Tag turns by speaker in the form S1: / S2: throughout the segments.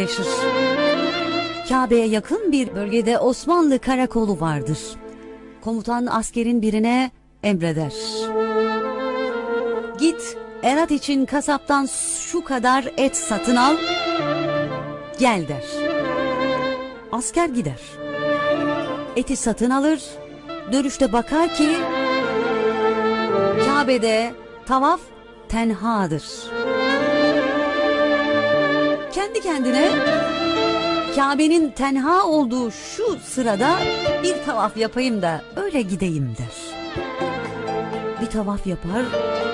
S1: gerçekleşir. Kabe'ye yakın bir bölgede Osmanlı karakolu vardır. Komutan askerin birine emreder. Git Erat için kasaptan şu kadar et satın al, gel der. Asker gider. Eti satın alır, dönüşte bakar ki Kabe'de tavaf tenhadır. Kendi kendine Kabe'nin tenha olduğu şu sırada bir tavaf yapayım da öyle gideyim der. Bir tavaf yapar,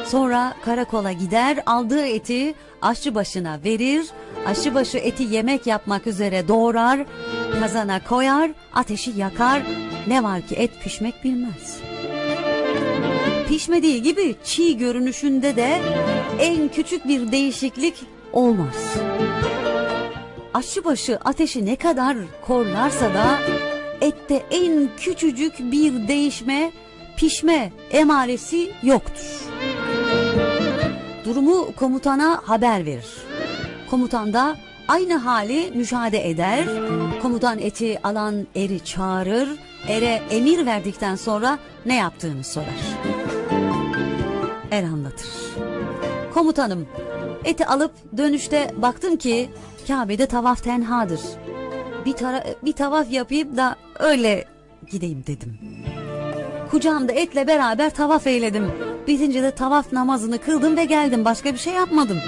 S1: sonra karakola gider, aldığı eti aşçı başına verir, aşçı başı eti yemek yapmak üzere doğrar, kazana koyar, ateşi yakar, ne var ki et pişmek bilmez. Pişmediği gibi çiğ görünüşünde de en küçük bir değişiklik olmaz. Aşçıbaşı ateşi ne kadar korlarsa da ette en küçücük bir değişme, pişme emaresi yoktur. Durumu komutana haber verir. Komutan da aynı hali müşahede eder. Komutan eti alan eri çağırır. Ere emir verdikten sonra ne yaptığını sorar. Er anlatır. Komutanım, eti alıp dönüşte baktım ki Kabe'de tavaf tenhadır. Bir, tara- bir tavaf yapayım da öyle gideyim dedim. Kucağımda etle beraber tavaf eyledim. Bitince de tavaf namazını kıldım ve geldim. Başka bir şey yapmadım.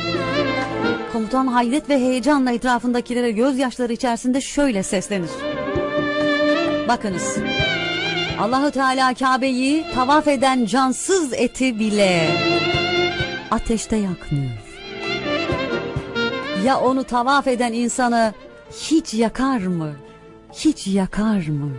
S1: Komutan hayret ve heyecanla etrafındakilere gözyaşları içerisinde şöyle seslenir. Bakınız. Allahu Teala Kabe'yi tavaf eden cansız eti bile ateşte yakmıyor. Ya onu tavaf eden insanı hiç yakar mı? Hiç yakar mı?